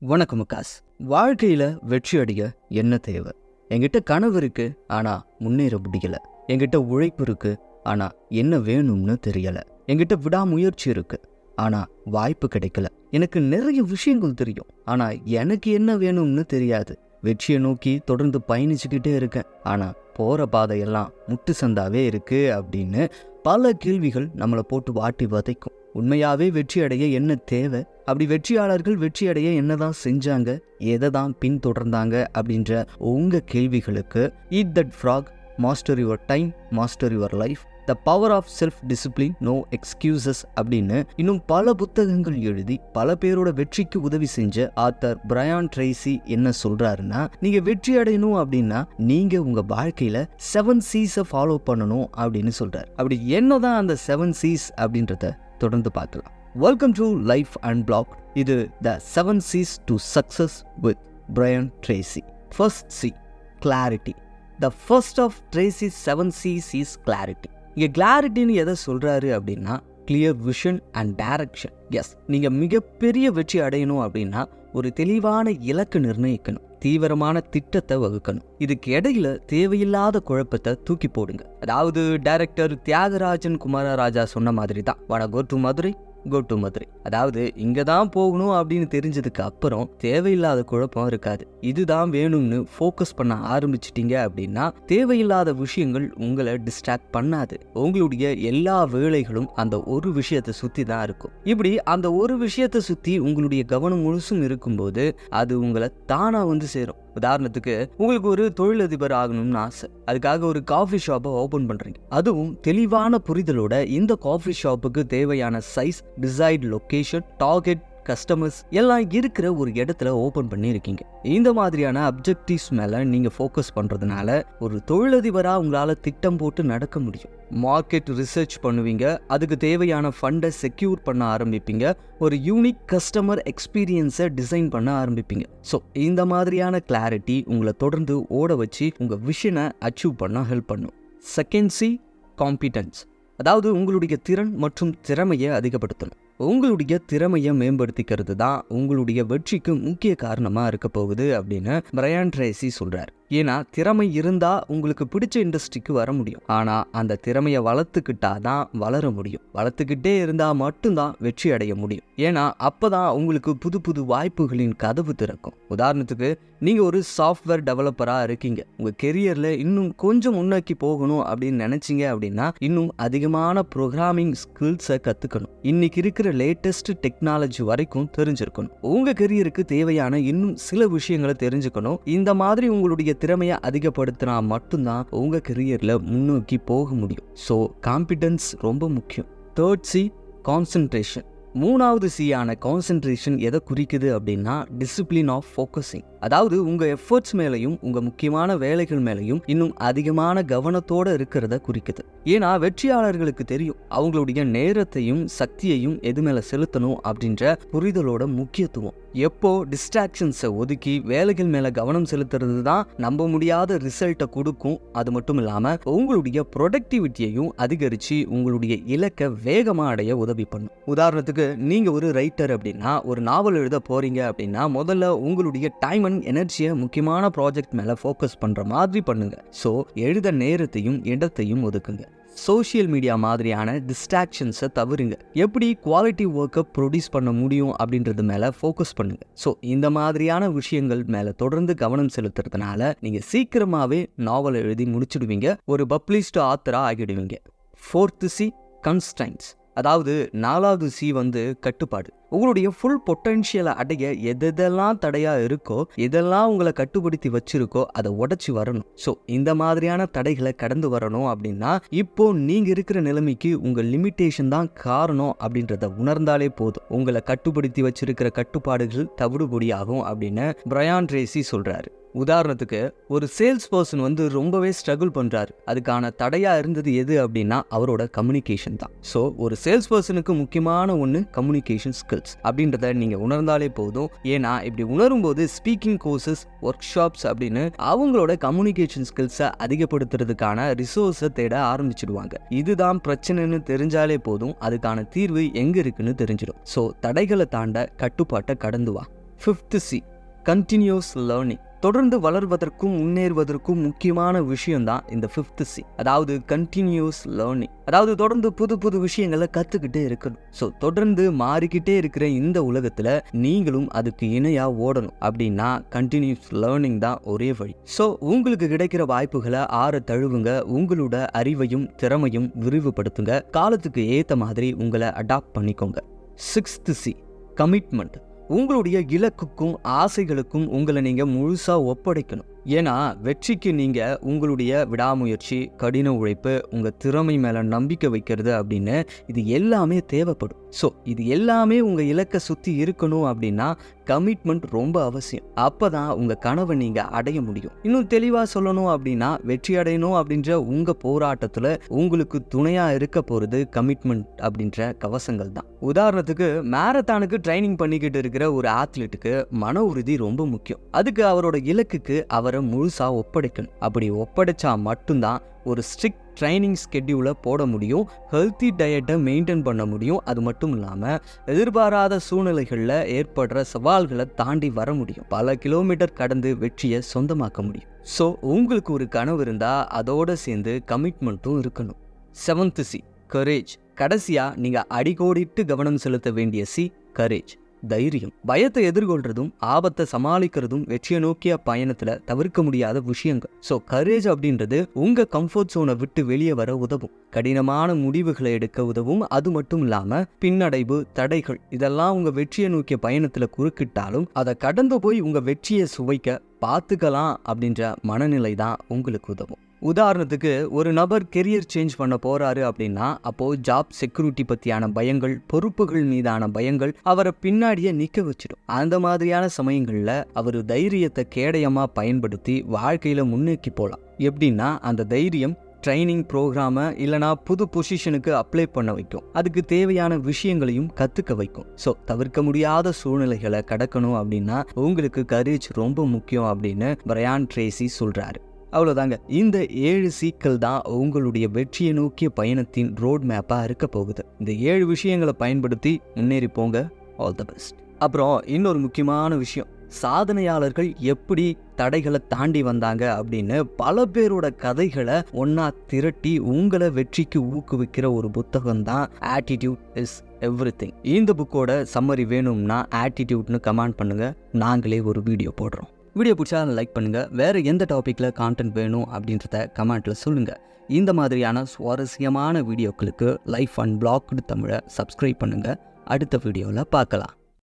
வணக்கம் காஸ் வாழ்க்கையில வெற்றி அடைய என்ன தேவை? என்கிட்ட கனவு இருக்கு ஆனா முன்னேற முடியல. என்கிட்ட உழைப்பு இருக்கு ஆனா என்ன வேணும்னு தெரியல. என்கிட்ட விடாமுயற்சி இருக்கு ஆனா வாய்ப்பு கிடைக்கல. எனக்கு நிறைய விஷயங்கள் தெரியும் ஆனா எனக்கு என்ன வேணும்னு தெரியாது. வெற்றியை நோக்கி தொடர்ந்து பயணிச்சுக்கிட்டே இருக்கேன் ஆனா போற பாதையெல்லாம் முட்டு சந்தாவே இருக்கு அப்படின்னு பல கேள்விகள் நம்மளை போட்டு வாட்டி வதைக்கும். உண்மையாவே வெற்றி அடைய என்ன தேவை? அப்படி வெற்றியாளர்கள் வெற்றி அடைய என்னதான் செஞ்சாங்க? எதை தான் பின்தொடர்ந்தாங்க? அப்படின்ற உங்க கேள்விகளுக்கு eat that frog master your time master your life the power of self discipline no excuses அப்படின்னு இன்னும் பல புத்தகங்கள் எழுதி பல பேரோட வெற்றிக்கு உதவி செஞ்ச ஆத்தர் பிரயான் ட்ரைசி என்ன சொல்றாருன்னா நீங்க வெற்றி அடையணும் அப்படின்னா நீங்க உங்க வாழ்க்கையில செவன் சீஸை ஃபாலோ பண்ணணும் அப்படின்னு சொல்றாரு. அப்படி என்னதான் அந்த செவன் சீஸ் அப்படின்றத தொடர்ந்து பார்க்கலாம். Welcome to life and blog இது the seven C's to success with Brian Tracy first C clarity the first of Tracy seven C's is clarity இங்கே கிளாரிட்டின்னு எதை சொல்கிறாரு அப்படின்னா clear vision and direction S நீங்கள் மிகப்பெரிய வெற்றி அடையணும் அப்படின்னா ஒரு தெளிவான இலக்கு நிர்ணயிக்கணும். தீவிரமான திட்டத்தை வகுக்கணும். இதுக்கு இடையில தேவையில்லாத குழப்பத்தை தூக்கி போடுங்க. அதாவது டைரக்டர் தியாகராஜன் குமாரராஜா சொன்ன மாதிரி தான் வட go to Madurai go to Madurai அதாவது இங்கே தான் போகணும் அப்படின்னு தெரிஞ்சதுக்கு அப்புறம் தேவையில்லாத குழப்பம் இருக்காது. இதுதான் வேணும்னு ஃபோக்கஸ் பண்ண ஆரம்பிச்சிட்டீங்க அப்படின்னா தேவையில்லாத விஷயங்கள் உங்களை டிஸ்ட்ராக்ட் பண்ணாது. உங்களுடைய எல்லா வேலைகளும் அந்த ஒரு விஷயத்தை சுற்றி தான் இருக்கும். இப்படி அந்த ஒரு விஷயத்தை சுற்றி உங்களுடைய கவனம் முழுசும் இருக்கும்போது அது உங்களை தானாக வந்து சேரும். உதாரணத்துக்கு உங்களுக்கு ஒரு தொழிலதிபர் ஆகணும்னு ஆசை. அதுக்காக ஒரு காஃபி ஷாப்பை ஓப்பன் பண்ணுறீங்க அதுவும் தெளிவான புரிதலோட இந்த காஃபி ஷாப்புக்கு தேவையான size decide location target customers எல்லாம் இருக்கிற ஒரு இடத்துல ஓப்பன் பண்ணியிருக்கீங்க. இந்த மாதிரியான அப்ஜெக்டிவ்ஸ் மேலே நீங்கள் ஃபோக்கஸ் பண்ணுறதுனால ஒரு தொழிலதிபராக உங்களால் திட்டம் போட்டு நடக்க முடியும். மார்க்கெட் ரிசர்ச் பண்ணுவீங்க அதுக்கு தேவையான ஃபண்டை செக்யூர் பண்ண ஆரம்பிப்பீங்க ஒரு யூனிக் கஸ்டமர் எக்ஸ்பீரியன்ஸை டிசைன் பண்ண ஆரம்பிப்பீங்க. ஸோ இந்த மாதிரியான கிளாரிட்டி உங்களை தொடர்ந்து ஓட வச்சு உங்கள் விஷனை அச்சீவ் பண்ண ஹெல்ப் பண்ணும். செகண்ட் சி காம்பிடன்ஸ் அதாவது உங்களுடைய திறன் மற்றும் திறமையை அதிகப்படுத்தணும். உங்களுடைய திறமையை மேம்படுத்திக்கிறது தான் உங்களுடைய வெற்றிக்கு முக்கிய காரணமாக இருக்க போகுது அப்படின்னு பிரயான் ட்ரேசி சொல்கிறார் ஏன்னா திறமை இருந்தால் உங்களுக்கு பிடிச்ச இண்டஸ்ட்ரிக்கு வர முடியும். ஆனால் அந்த திறமையை வளர்த்துக்கிட்டா தான் வளர முடியும். வளர்த்துக்கிட்டே இருந்தால் மட்டும்தான் வெற்றி அடைய முடியும். ஏன்னா அப்போ தான் உங்களுக்கு புது புது வாய்ப்புகளின் கதவு திறக்கும். உதாரணத்துக்கு நீங்கள் ஒரு சாஃப்ட்வேர் டெவலப்பராக இருக்கீங்க. உங்கள் கெரியரில் இன்னும் கொஞ்சம் முன்னோக்கி போகணும் அப்படின்னு நினச்சிங்க அப்படின்னா இன்னும் அதிகமான ப்ரோக்ராமிங் ஸ்கில்ஸை கற்றுக்கணும் இன்னைக்கு இருக்கிற லேட்டஸ்ட் டெக்னாலஜி வரைக்கும் தெரிஞ்சிருக்கணும். உங்கள் கெரியருக்கு தேவையான இன்னும் சில விஷயங்களை தெரிஞ்சுக்கணும். இந்த மாதிரி உங்களுடைய திறமையை அதிகப்படுத்தினா மட்டும்தான் உங்கள் கெரியரில் முன்னோக்கி போக முடியும். ஸோ காம்பிடன்ஸ் ரொம்ப முக்கியம். தேர்ட் சி கான்சன்ட்ரேஷன் மூணாவது சியான கான்சென்ட்ரேஷன் எதை குறிக்குது அப்படின்னா டிசிப்ளின் ஆஃப் ஃபோக்கஸிங் அதாவது உங்கள் எஃபர்ட்ஸ் மேலேயும் உங்கள் முக்கியமான வேலைகள் மேலேயும் இன்னும் அதிகமான கவனத்தோடு இருக்கிறத குறிக்குது. ஏன்னா வெற்றியாளர்களுக்கு தெரியும் அவங்களுடைய நேரத்தையும் சக்தியையும் எது மேலே செலுத்தணும் அப்படின்ற புரிதலோட முக்கியத்துவம். எப்போ டிஸ்ட்ராக்ஷன்ஸை ஒதுக்கி வேலைகள் மேலே கவனம் செலுத்துறது தான் நம்ப முடியாத ரிசல்ட்டை கொடுக்கும். அது மட்டும் இல்லாமல் உங்களுடைய ப்ரொடக்டிவிட்டியையும் அதிகரித்து உங்களுடைய இலக்கை வேகமாக அடைய உதவி பண்ணும். உதாரணத்துக்கு நீங்கள் ஒரு ரைட்டர் அப்படின்னா ஒரு நாவல் எழுத போகிறீங்க அப்படின்னா முதல்ல உங்களுடைய டைம் ஹியூமன் எனர்ஜியை முக்கியமான ப்ராஜெக்ட் மேலே ஃபோக்கஸ் பண்ணுற மாதிரி பண்ணுங்க. ஸோ எழுத நேரத்தையும் இடத்தையும் ஒதுக்குங்க. சோஷியல் மீடியா மாதிரியான டிஸ்ட்ராக்ஷன்ஸை தவிருங்க எப்படி குவாலிட்டி ஒர்க்கை ப்ரொடியூஸ் பண்ண முடியும் அப்படின்றது மேலே ஃபோக்கஸ் பண்ணுங்க. ஸோ இந்த மாதிரியான விஷயங்கள் மேலே தொடர்ந்து கவனம் செலுத்துறதுனால நீங்கள் சீக்கிரமாகவே நாவல் எழுதி முடிச்சிடுவீங்க. ஒரு பப்ளிஷ்டு ஆத்தராக ஆகிடுவீங்க. ஃபோர்த்து சி கன்ஸ்டைன்ஸ் அதாவது நாலாவது சி வந்து கட்டுப்பாடு. உங்களுடைய ஃபுல் பொட்டன்ஷியலை அடைய எதெல்லாம் தடையாக இருக்கோ எதெல்லாம் உங்களை கட்டுப்படுத்தி வச்சிருக்கோ அதை உடச்சி வரணும். ஸோ இந்த மாதிரியான தடைகளை கடந்து வரணும் அப்படின்னா இப்போ நீங்கள் இருக்கிற நிலைமைக்கு உங்கள் லிமிட்டேஷன் தான் காரணம் அப்படின்றத உணர்ந்தாலே போதும். உங்களை கட்டுப்படுத்தி வச்சிருக்கிற கட்டுப்பாடுகள் தவிடுபொடியாகும் அப்படின்னு பிரயான் ரேசி சொல்கிறாரு உதாரணத்துக்கு ஒரு சேல்ஸ் பர்சன் வந்து ரொம்பவே ஸ்ட்ரகிள் பண்ணுறாரு அதுக்கான தடையாக இருந்தது எது அப்படின்னா அவரோட கம்யூனிகேஷன் தான். ஸோ ஒரு சேல்ஸ் பர்சனுக்கு முக்கியமான ஒன்று கம்யூனிகேஷன் ஸ்கில்ஸ் அப்படின்றத நீங்கள் உணர்ந்தாலே போதும். ஏன்னா இப்படி உணரும் போது ஸ்பீக்கிங் கோர்சஸ் ஒர்க் ஷாப்ஸ் அப்படின்னு அவங்களோட கம்யூனிகேஷன் ஸ்கில்ஸை அதிகப்படுத்துறதுக்கான ரிசோர்ஸை தேட ஆரம்பிச்சிடுவாங்க. இதுதான் பிரச்சனைன்னு தெரிஞ்சாலே போதும். அதுக்கான தீர்வு எங்கே இருக்குன்னு தெரிஞ்சிடும். ஸோ தடைகளை தாண்ட கட்டுப்பாட்டை கடந்து வா. ஃபிஃப்த்து சி கண்டினியூஸ் லேர்னிங் தொடர்ந்து வளர்வதற்கும் முன்னேறுவதற்கும் முக்கியமான விஷயம்தான் இந்த ஃபிஃப்த்து சி அதாவது கண்டினியூஸ் லேர்னிங் அதாவது தொடர்ந்து புது புது விஷயங்களை கற்றுக்கிட்டே இருக்கணும். ஸோ தொடர்ந்து மாறிக்கிட்டே இருக்கிற இந்த உலகத்தில் நீங்களும் அதுக்கு இணையாக ஓடணும். அப்படின்னா கண்டினியூஸ் லேர்னிங் தான் ஒரே வழி. ஸோ உங்களுக்கு கிடைக்கிற வாய்ப்புகளை ஆற தழுவுங்க. உங்களோட அறிவையும் திறமையும் விரிவுபடுத்துங்க. காலத்துக்கு ஏற்ற மாதிரி உங்களை அடாப்ட் பண்ணிக்கோங்க. சிக்ஸ்த்து சி கமிட்மெண்ட் உங்களுடைய இலக்குக்கும் ஆசைகளுக்கும் உங்களை நீங்கள் முழுசாக ஒப்படைக்கணும். ஏன்னா வெற்றிக்கு நீங்கள் உங்களுடைய விடாமுயற்சி கடின உழைப்பு உங்கள் திறமை மேலே நம்பிக்கை வைக்கிறது அப்படின்னு இது எல்லாமே தேவைப்படும். ஸோ இது எல்லாமே உங்கள் இலக்கை சுற்றி இருக்கணும் அப்படின்னா கமிட்மெண்ட் ரொம்ப அவசியம். அப்போ தான் உங்கள் கனவை நீங்கள் அடைய முடியும். இன்னும் தெளிவாக சொல்லணும் அப்படின்னா வெற்றி அடையணும் அப்படின்ற உங்கள் போராட்டத்தில் உங்களுக்கு துணையாக இருக்க போகிறது கமிட்மெண்ட் அப்படின்ற கவசங்கள் தான். உதாரணத்துக்கு மேரத்தானுக்கு ட்ரைனிங் பண்ணிக்கிட்டு இருக்கிற ஒரு ஆத்லெட்டுக்கு மன உறுதி ரொம்ப முக்கியம். அதுக்கு அவரோட இலக்குக்கு அவரை முழுசாக ஒப்படைக்கணும். அப்படி ஒப்படைச்சா மட்டும்தான் ஒரு ஸ்ட்ரிக்ட் ட்ரைனிங் ஸ்கெட்யூலை போட முடியும். ஹெல்த்தி டயட்டை மெயின்டைன் பண்ண முடியும். அது மட்டும் இல்லாமல் எதிர்பாராத சூழ்நிலைகளில் ஏற்படுற சவால்களை தாண்டி வர முடியும். பல கிலோமீட்டர் கடந்து வெற்றியை சொந்தமாக்க முடியும். ஸோ உங்களுக்கு ஒரு கனவு இருந்தால் அதோடு சேர்ந்து கமிட்மெண்ட்டும் இருக்கணும். செவன்த் சி கரேஜ் கடைசியாக நீங்கள் அடிக்கோடிட்டு கவனம் செலுத்த வேண்டிய சி கரேஜ் தைரியம். பயத்தை எதிர்கொள்றதும் ஆபத்தை சமாளிக்கிறதும் வெற்றியை நோக்கிய பயணத்துல தவிர்க்க முடியாத விஷயங்கள். ஸோ கரேஜ் அப்படின்றது உங்க கம்ஃபர்ட் சோனை விட்டு வெளியே வர உதவும். கடினமான முடிவுகளை எடுக்க உதவும். அது மட்டும் இல்லாம பின்னடைவு தடைகள் இதெல்லாம் உங்க வெற்றியை நோக்கிய பயணத்துல குறுக்கிட்டாலும் அதை கடந்து போய் உங்க வெற்றியை சுவைக்க பார்த்துக்கலாம் அப்படின்ற மனநிலை தான் உங்களுக்கு உதவும். உதாரணத்துக்கு ஒரு நபர் கெரியர் சேஞ்ச் பண்ண போறாரு அப்படின்னா அப்போது ஜாப் செக்யூரிட்டி பற்றியான பயங்கள் பொறுப்புகள் மீதான பயங்கள் அவரை பின்னாடியே நிற்க வச்சிடும். அந்த மாதிரியான சமயங்களில் அவர் தைரியத்தை கேடயமாக பயன்படுத்தி வாழ்க்கையில் முன்னேக்கி போகலாம் எப்படின்னா அந்த தைரியம் ட்ரைனிங் ப்ரோக்ராமை இல்லைனா புது பொசிஷனுக்கு அப்ளை பண்ண வைக்கும். அதுக்கு தேவையான விஷயங்களையும் கற்றுக்க வைக்கும். ஸோ தவிர்க்க முடியாத சூழ்நிலைகளை கடக்கணும் அப்படின்னா உங்களுக்கு கரேஜ் ரொம்ப முக்கியம் அப்படின்னு பிரயான் ட்ரேசி சொல்கிறாரு அவ்வளோதாங்க இந்த ஏழு சீக்கள் தான் உங்களுடைய வெற்றியை நோக்கிய பயணத்தின் ரோட் மேப்பாக இருக்க போகுது. இந்த ஏழு விஷயங்களை பயன்படுத்தி முன்னேறி போங்க. ஆல் த பெஸ்ட் அப்புறம் இன்னொரு முக்கியமான விஷயம். சாதனையாளர்கள் எப்படி தடைகளை தாண்டி வந்தாங்க அப்படின்னு பல பேரோட கதைகளை ஒன்றா திரட்டி உங்களை வெற்றிக்கு ஊக்குவிக்கிற ஒரு புத்தகம் தான் ஆட்டிடியூட் இஸ் எவ்ரி திங் இந்த புக்கோட சம்மரி வேணும்னா ஆட்டிடியூட்னு கமெண்ட் பண்ணுங்கள் நாங்களே ஒரு வீடியோ போடுறோம். வீடியோ பிடிச்சா லைக் பண்ணுங்கள் வேறு எந்த டாப்பிக்கில் கான்டென்ட் வேணும் அப்படின்றத கமெண்ட்டில் சொல்லுங்கள் இந்த மாதிரியான சுவாரஸ்யமான வீடியோக்களுக்கு லைஃப் அண்ட் பிளாக்டு தமிழை சப்ஸ்கிரைப் பண்ணுங்கள் அடுத்த வீடியோவில் பார்க்கலாம்.